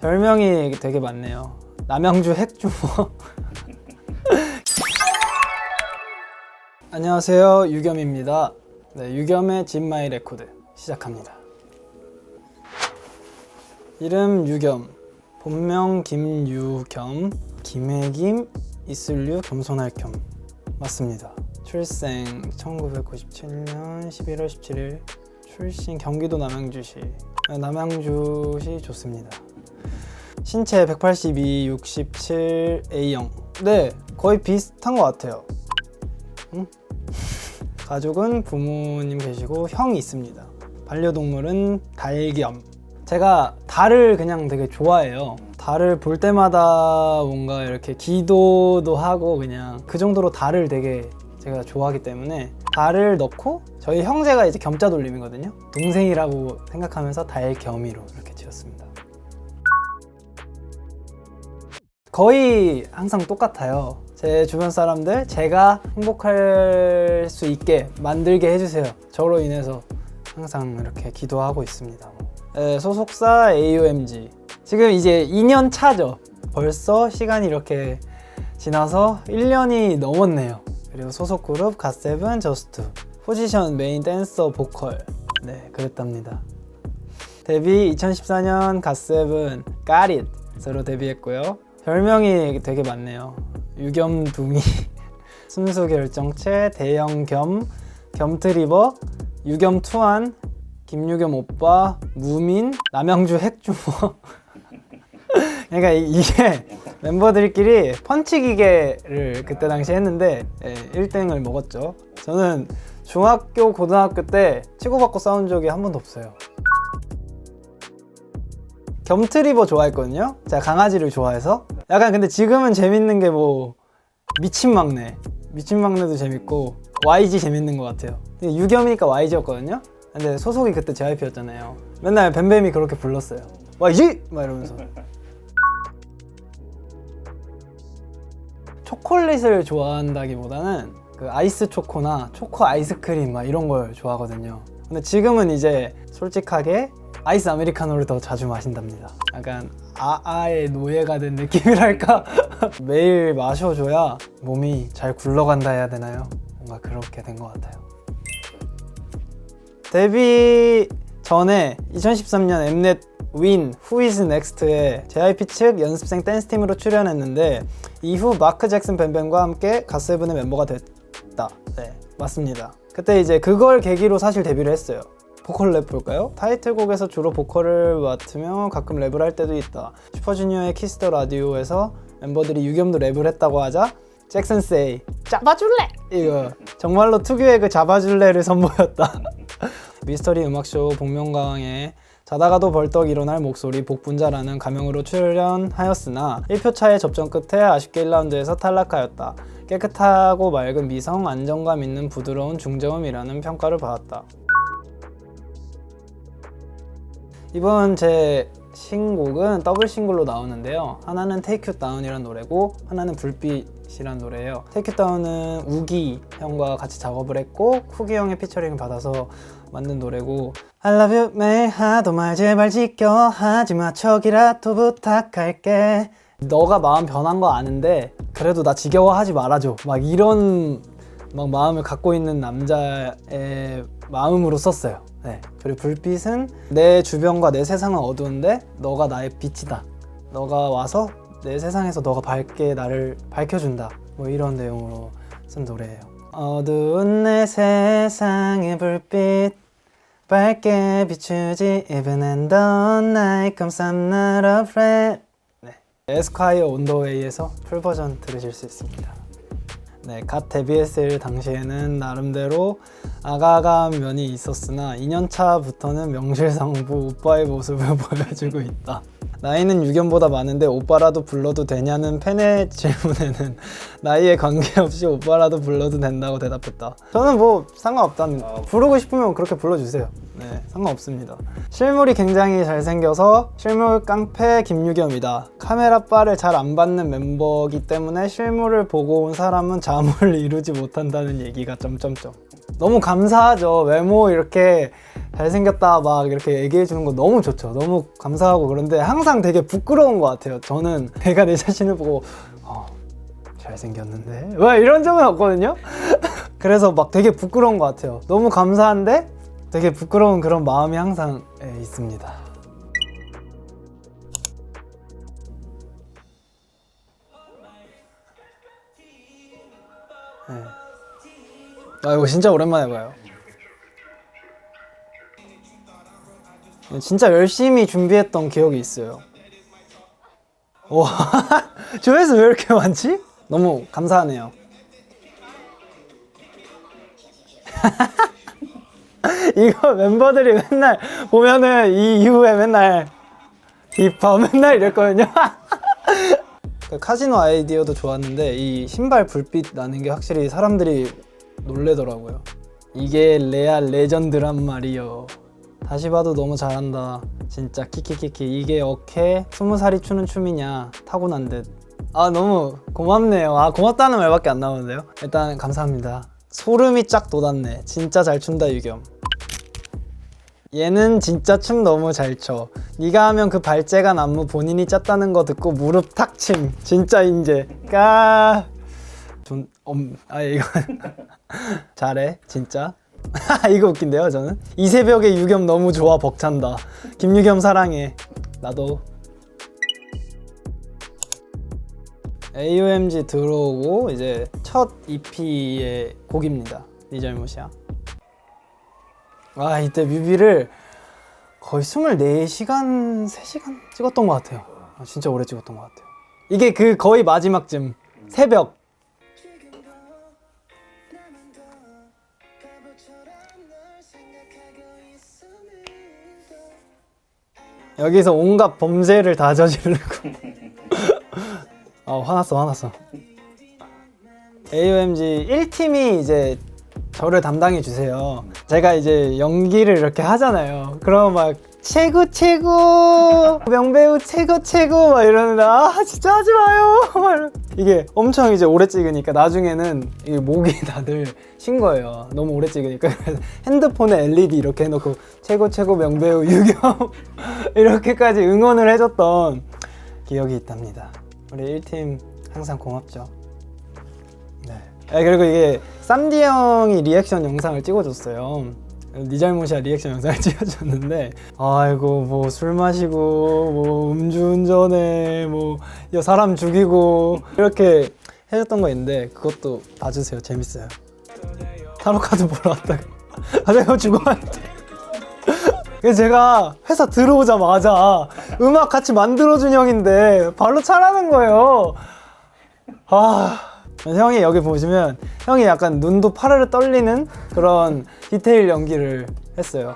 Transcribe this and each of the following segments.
별명이 되게 많네요. 남양주 핵주먹. 안녕하세요. 유겸입니다. 네, 유겸의 진마이 레코드 시작합니다. 이름 유겸, 본명 김유겸, 김혜김, 이슬류, 겸손할 겸 맞습니다. 출생 1997년 11월 17일 출신 경기도 남양주시 네, 남양주시 좋습니다. 신체 182, 67, A형 네 거의 비슷한 것 같아요. 응? 가족은 부모님 계시고 형이 있습니다. 반려동물은 달겸. 제가 달을 그냥 되게 좋아해요. 달을 볼 때마다 뭔가 이렇게 기도도 하고 그냥 그 정도로 달을 되게 제가 좋아하기 때문에 달을 넣고 저희 형제가 이제 겸자 돌림이거든요. 동생이라고 생각하면서 달겸이로 이렇게 지었습니다. 거의 항상 똑같아요. 제 주변 사람들 제가 행복할 수 있게 만들게 해주세요. 저로 인해서 항상 이렇게 기도하고 있습니다. 네, 소속사 AOMG 지금 이제 2년 차죠. 벌써 시간이 이렇게 지나서 1년이 넘었네요. 그리고 소속 그룹 갓세븐 저스트 포지션 메인 댄서 보컬 네 그랬답니다. 데뷔 2014년 갓세븐 까릿으로 데뷔했고요. 별명이 되게 많네요. 유겸둥이, 순수결정체, 대형겸, 겸트리버, 유겸투한, 김유겸 오빠, 무민, 남양주 핵주먹. 그러니까 이- 이게 멤버들끼리 펀치 기계를 그때 당시 했는데 예, 1등을 먹었죠. 저는 중학교, 고등학교 때 치고받고 싸운 적이 한 번도 없어요. 겸트리버 좋아했거든요. 제가 강아지를 좋아해서. 약간 근데 지금은 재밌는 게 뭐 미친 막내, 미친 막내도 재밌고 YG 재밌는 것 같아요. 근데 유겸이니까 YG였거든요. 근데 소속이 그때 JYP였잖아요. 맨날 뱀뱀이 그렇게 불렀어요. YG 막 이러면서. 초콜릿을 좋아한다기보다는 그 아이스 초코나 초코 아이스크림 막 이런 걸 좋아하거든요. 근데 지금은 이제 솔직하게 아이스 아메리카노를 더 자주 마신답니다. 약간 아아의 노예가 된 느낌이랄까? 매일 마셔줘야 몸이 잘 굴러간다 해야 되나요? 뭔가 그렇게 된 것 같아요. 데뷔 전에 2013년 엠넷 윈 Who is Next에 JYP 측 연습생 댄스팀으로 출연했는데 이후 마크 잭슨 뱀뱀과 함께 갓세븐의 멤버가 됐다. 네, 맞습니다. 그때 이제 그걸 계기로 사실 데뷔를 했어요. 보컬 랩 볼까요? 타이틀곡에서 주로 보컬을 맡으며 가끔 랩을 할 때도 있다. 슈퍼주니어의 키스 더 라디오에서 멤버들이 유겸도 랩을 했다고 하자 잭슨 세이 잡아줄래? 이거 정말로 특유의 그 잡아줄래를 선보였다. 미스터리 음악쇼 복면가왕에 자다가도 벌떡 일어날 목소리 복분자라는 가명으로 출연하였으나 1표 차의 접전 끝에 아쉽게 1라운드에서 탈락하였다. 깨끗하고 맑은 미성, 안정감 있는 부드러운 중저음이라는 평가를 받았다. 이번 제 신곡은 더블 싱글로 나오는데요. 하나는 Take You Down이라는 노래고 하나는 불빛이라는 노래예요. Take You Down은 우기 형과 같이 작업을 했고 쿠기 형의 피처링을 받아서 만든 노래고 I love you 매일 하도 말 제발 지켜 하지마 척이라도 부탁할게 너가 마음 변한 거 아는데 그래도 나 지겨워하지 말아줘 막 이런 막 마음을 갖고 있는 남자의 마음으로 썼어요. 네. 그리고 불빛은 내 주변과 내 세상은 어두운데 너가 나의 빛이다. 너가 와서 내 세상에서 너가 밝게 나를 밝혀준다. 뭐 이런 내용으로 쓴 노래예요. 어두운 내 세상의 불빛 밝게 비추지 even and the night comes not afraid 네. 에스콰이어 온더웨이에서 풀 버전 들으실 수 있습니다. 네, 갓 데뷔했을 당시에는 나름대로 아가아가 면이 있었으나 2년차부터는 명실상부 오빠의 모습을 보여주고 있다. 나이는 유견보다 많은데 오빠라도 불러도 되냐는 팬의 질문에는 나이에 관계없이 오빠라도 불러도 된다고 대답했다. 저는 뭐 상관없답니다. 부르고 싶으면 그렇게 불러주세요. 네, 상관없습니다. 실물이 굉장히 잘생겨서 실물 깡패 김유겸이다. 카메라 바를 잘 안 받는 멤버이기 때문에 실물을 보고 온 사람은 잠을 이루지 못한다는 얘기가 점점점. 너무 감사하죠. 외모 이렇게 잘생겼다 막 이렇게 얘기해 주는 거 너무 좋죠. 너무 감사하고 그런데 항상 되게 부끄러운 것 같아요. 저는 내가 내 자신을 보고 어, 잘생겼는데 왜 이런 적은 없거든요. 그래서 막 되게 부끄러운 것 같아요. 너무 감사한데 되게 부끄러운 그런 마음이 항상 예, 있습니다. 네. 아 이거 진짜 오랜만에 봐요. 진짜 열심히 준비했던 기억이 있어요. 와 조회수 왜 이렇게 많지? 너무 감사하네요. 이거 멤버들이 맨날 보면은 이 이후에 맨날 힙합 맨날 이랬거든요. 그 카지노 아이디어도 좋았는데 이 신발 불빛 나는 게 확실히 사람들이 놀래더라고요. 이게 레알 레전드란 말이요. 다시 봐도 너무 잘한다. 진짜 키키키키 이게 어케 스무 살이 추는 춤이냐 타고난 듯. 아 너무 고맙네요. 아 고맙다는 말밖에 안 나오는데요. 일단 감사합니다. 소름이 쫙 돋았네. 진짜 잘 춘다 유겸. 얘는 진짜 춤 너무 잘 춰. 네가 하면 그 발재간 안무 본인이 짰다는 거 듣고 무릎 탁침. 진짜 인제. 까. 좀, 음, 아 이거 잘해 진짜. 이거 웃긴데요 저는. 이 새벽에 유겸 너무 좋아 벅찬다. 김유겸 사랑해. 나도. AOMG 들어오고 이제 첫 EP의 곡입니다. 네 잘못이야. 아 이때 뮤비를 거의 24시간, 3시간 찍었던 것 같아요. 아, 진짜 오래 찍었던 것 같아요. 이게 그 거의 마지막쯤 새벽. 여기서 온갖 범죄를 다 저지르고. 아 화났어 화났어. AOMG 1팀이 이제 저를 담당해 주세요. 제가 이제 연기를 이렇게 하잖아요. 그럼 막 최고 최고 명배우 최고 최고 막 이러는데 아 진짜 하지 마요. 이게 엄청 이제 오래 찍으니까 나중에는 이게 목이 다들 쉰 거예요. 너무 오래 찍으니까 핸드폰에 LED 이렇게 해놓고 최고 최고 명배우 유겸 이렇게까지 응원을 해줬던 기억이 있답니다. 우리 1팀 항상 고맙죠. 네. 아, 그리고 이게 쌈디 형이 리액션 영상을 찍어줬어요. 네 잘못이야 리액션 영상을 찍어줬는데. 아이고 뭐 술 마시고 뭐 음주운전에 뭐 야, 사람 죽이고 이렇게 해줬던 거 있는데 그것도 봐주세요. 재밌어요. 타로 카드 보러 왔다가. 아 내가 그래서 제가 회사 들어오자마자 음악 같이 만들어준 형인데 발로 차라는 거예요. 아 형이 여기 보시면 형이 약간 눈도 파르르 떨리는 그런 디테일 연기를 했어요.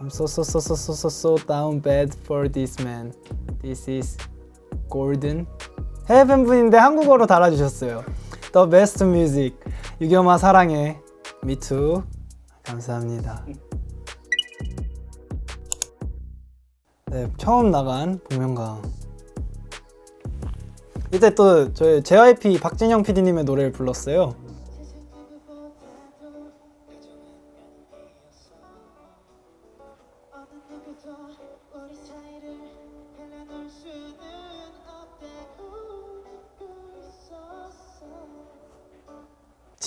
I'm so so so so so so so down bad for this man. This is golden. 해외 팬분인데 한국어로 달아주셨어요. The best music. 유겸아 사랑해. Me too. 감사합니다. 네, 처음 나간 복면가왕. 이때 또 저희 JYP 박진영 PD님의 노래를 불렀어요.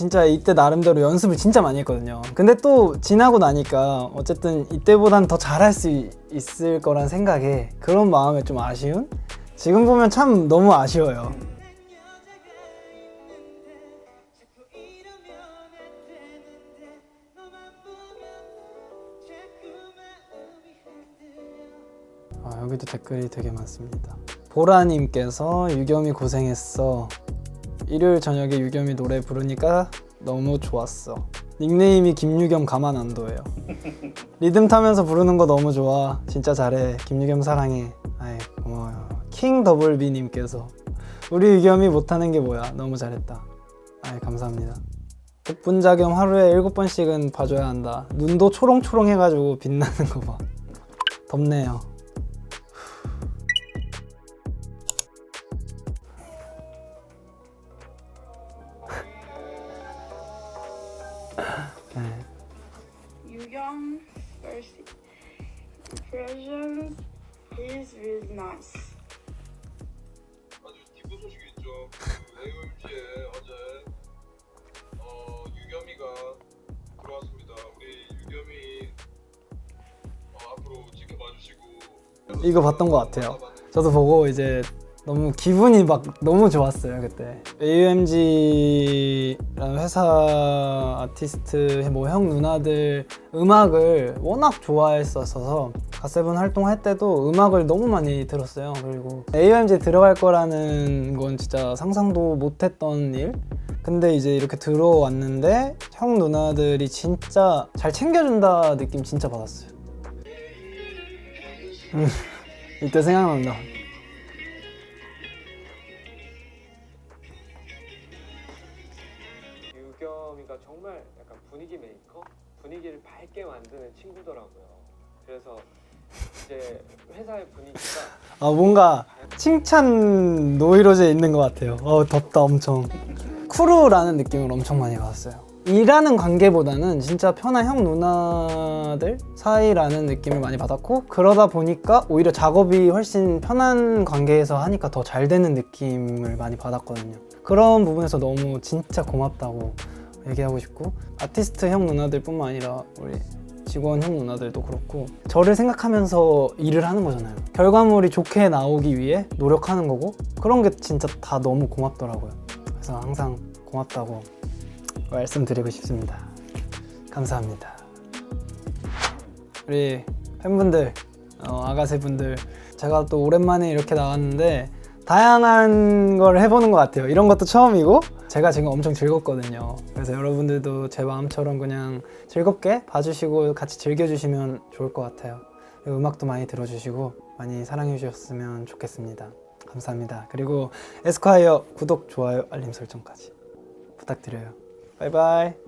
진짜 이때 나름대로 연습을 진짜 많이 했거든요. 근데 또 지나고 나니까 어쨌든 이때보단 더 잘할 수 이- 있을 거란 생각에 그런 마음에 좀 아쉬운? 지금 보면 참 너무 아쉬워요. 아, 여기도 댓글이 되게 많습니다. 보라님께서 유겸이 고생했어. 일요일 저녁에 유겸이 노래 부르니까 너무 좋았어. 닉네임이 김유겸 가만 안 둬요. 리듬 타면서 부르는 거 너무 좋아. 진짜 잘해. 김유겸 사랑해. 아이 고마워요. 킹 더블비 님께서 우리 유겸이 못하는 게 뭐야. 너무 잘했다. 아이 감사합니다. 복분자 겸 하루에 일곱 번씩은 봐줘야 한다. 눈도 초롱초롱 해가지고 빛나는 거 봐. 덥네요. Impressions, he's really nice. 아주 기쁜 소식이 있죠. AOMG에 어제 어, 유겸이가 들어왔습니다. 우리 유겸이 어, 앞으로 지켜봐 주시고 이거 봤던 것 같아요. 저도 보고 이제 너무 기분이 막 너무 좋았어요 그때. AUMG라는 회사 아티스트 뭐 형 누나들 음악을 워낙 좋아했었어서 갓세븐 활동할 때도 음악을 너무 많이 들었어요. 그리고 AUMG 들어갈 거라는 건 진짜 상상도 못했던 일. 근데 이제 이렇게 들어왔는데 형 누나들이 진짜 잘 챙겨준다 느낌 진짜 받았어요. 음, 이때 생각난다 그래서 이제 회사의 분위기가 아 뭔가 칭찬 노이로제 있는 것 같아요. 어 덥다 엄청. 쿠루라는 느낌을 엄청 많이 받았어요. 일하는 관계보다는 진짜 편한 형 누나들 사이라는 느낌을 많이 받았고 그러다 보니까 오히려 작업이 훨씬 편한 관계에서 하니까 더 잘 되는 느낌을 많이 받았거든요. 그런 부분에서 너무 진짜 고맙다고 얘기하고 싶고 아티스트 형 누나들뿐만 아니라 우리 직원 형 누나들도 그렇고 저를 생각하면서 일을 하는 거잖아요. 결과물이 좋게 나오기 위해 노력하는 거고 그런 게 진짜 다 너무 고맙더라고요. 그래서 항상 고맙다고 말씀드리고 싶습니다. 감사합니다. 우리 팬분들, 어, 아가새 분들, 제가 또 오랜만에 이렇게 나왔는데 다양한 걸 해보는 것 같아요. 이런 것도 처음이고 제가 지금 엄청 즐겁거든요. 그래서 여러분들도 제 마음처럼 그냥 즐겁게 봐주시고 같이 즐겨주시면 좋을 것 같아요. 음악도 많이 들어주시고 많이 사랑해 주셨으면 좋겠습니다. 감사합니다. 그리고 에스콰이어 구독, 좋아요, 알림 설정까지 부탁드려요. 바이바이.